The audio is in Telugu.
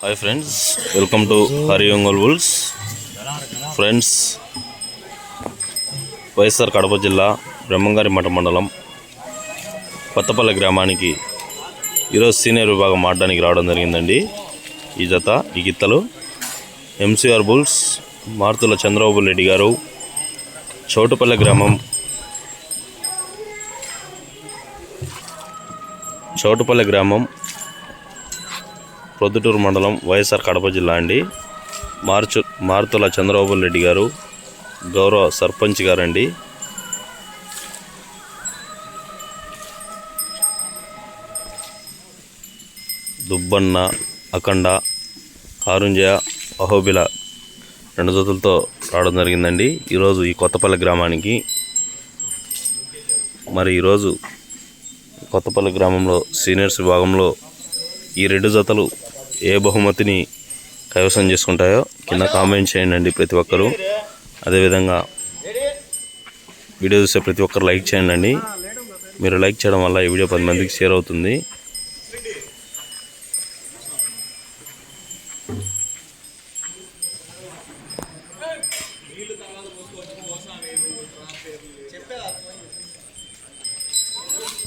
Hi friends welcome to Hari Ongole bulls friends YSR Kadapa జిల్లా బ్రహ్మంగారి మఠ మండలం కొత్తపల్లి గ్రామానికి ఈరోజు సీనియర్ విభాగం ఆడడానికి రావడం జరిగిందండి. ఈ జత ఈ గిత్తలు ఎంసీఆర్ బుల్స్ మారుతుల చంద్రబాబు రెడ్డి గారు చౌటుపల్లి గ్రామం చౌటుపల్లి గ్రామం ప్రొద్దుటూరు మండలం వైఎస్ఆర్ కడప జిల్లా అండి. మార్చు మారుతుల చంద్రబాబు రెడ్డి గారు గౌరవ సర్పంచ్ గారండి. దుబ్బన్న అఖండ కారుంజయ అహోబిల రెండు జతులతో రావడం జరిగిందండి. ఈరోజు ఈ కొత్తపల్లి గ్రామానికి మరి ఈరోజు కొత్తపల్లి గ్రామంలో సీనియర్స్ విభాగంలో ఈ రెండు జతలు ఏ బహుమతిని కైవసం చేసుకుంటాయో కింద కామెంట్ చేయండి ప్రతి ఒక్కరూ. అదేవిధంగా వీడియో చూసే ప్రతి ఒక్కరు లైక్ చేయండి. మీరు లైక్ చేయడం వల్ల ఈ వీడియో పది మందికి షేర్ అవుతుంది.